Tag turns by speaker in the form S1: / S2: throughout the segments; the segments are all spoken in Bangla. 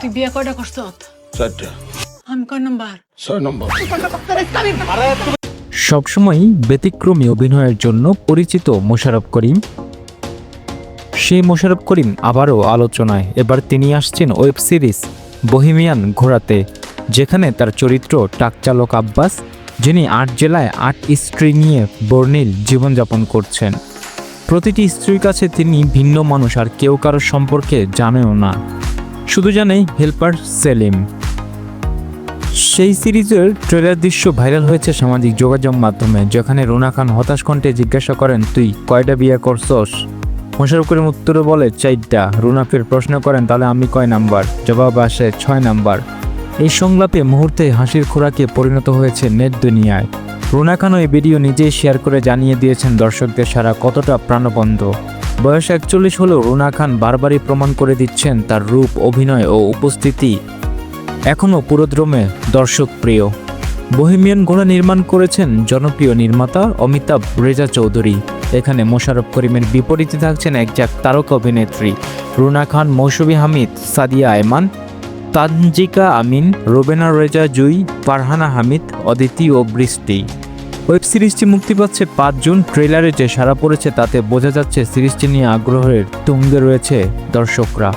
S1: তুই বিয়ে কয়টা করছ?
S2: চারটা।
S1: আমি কয় নাম্বার?
S2: ছয় নম্বর।
S3: সবসময় ব্যতিক্রমী অভিনয়ের জন্য পরিচিত মোশারফ করিম। সেই মোশারফ করিম আবারও আলোচনায়। এবার তিনি আসছেন ওয়েব সিরিজ বহিমিয়ান ঘোরাতে যেখানে তার চরিত্র টাকচালক আব্বাস যিনি আট জেলায় আট স্ত্রী নিয়ে বর্ণিল জীবনযাপন করছেন। প্রতিটি স্ত্রীর কাছে তিনি ভিন্ন মানুষ আর কেউ কারোর সম্পর্কে জানেও না। শুধু জানে হেল্পার সেলিম। সেই সিরিজের ট্রেলার দৃশ্য ভাইরাল হয়েছে সামাজিক যোগাযোগ মাধ্যমে, যেখানে রুনা খান হতাশ কণ্ঠে জিজ্ঞাসা করেন, তুই কয়টা বিয়ে করছস? মোশারফ করিম উত্তরে বলে চারটা রুনা ফের প্রশ্ন করেন, তাহলে আমি কয় নাম্বার? জবাব আসে, ছয় নাম্বার। এই সংলাপে মুহূর্তে হাসির খোরাকে পরিণত হয়েছে নেট দুনিয়ায়। রুনা খানও এই ভিডিও নিজেই শেয়ার করে জানিয়ে দিয়েছেন দর্শকদের সারা কতটা প্রাণবন্ধ বয়স একচল্লিশ হলেও রুনা খান বারবারই প্রমাণ করে দিচ্ছেন তার রূপ, অভিনয় ও উপস্থিতি। এখনও পুরোদ্রমে দর্শক প্রিয়। বহিমিয়ান ঘোড়া নির্মাণ করেছেন জনপ্রিয় নির্মাতা অমিতাভ রেজা চৌধুরী। এখানে মোশাররফ করিমের বিপরীতে থাকছেন একজাক তারকা অভিনেত্রী রুনা খান, মৌসুমী হামিদ, সাদিয়া আয়মান, তানজিকা আমিন, রোবেনা রেজা জুই, ফারহানা হামিদ, অদিতি ও বৃষ্টি। ওয়েব সিরিজটি মুক্তি পাচ্ছে পাঁচ জুন। ট্রেলারে যে সারা পড়েছে তাতে বোঝা যাচ্ছে সিরিজটি নিয়ে আগ্রহের তুঙ্গে রয়েছে দর্শকরা।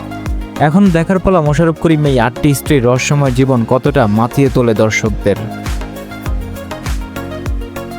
S3: এখন দেখার পালা মোশারফ করিম এই আটটি স্ত্রীর রহস্যময় জীবন কতটা মাতিয়ে তোলে দর্শকদের।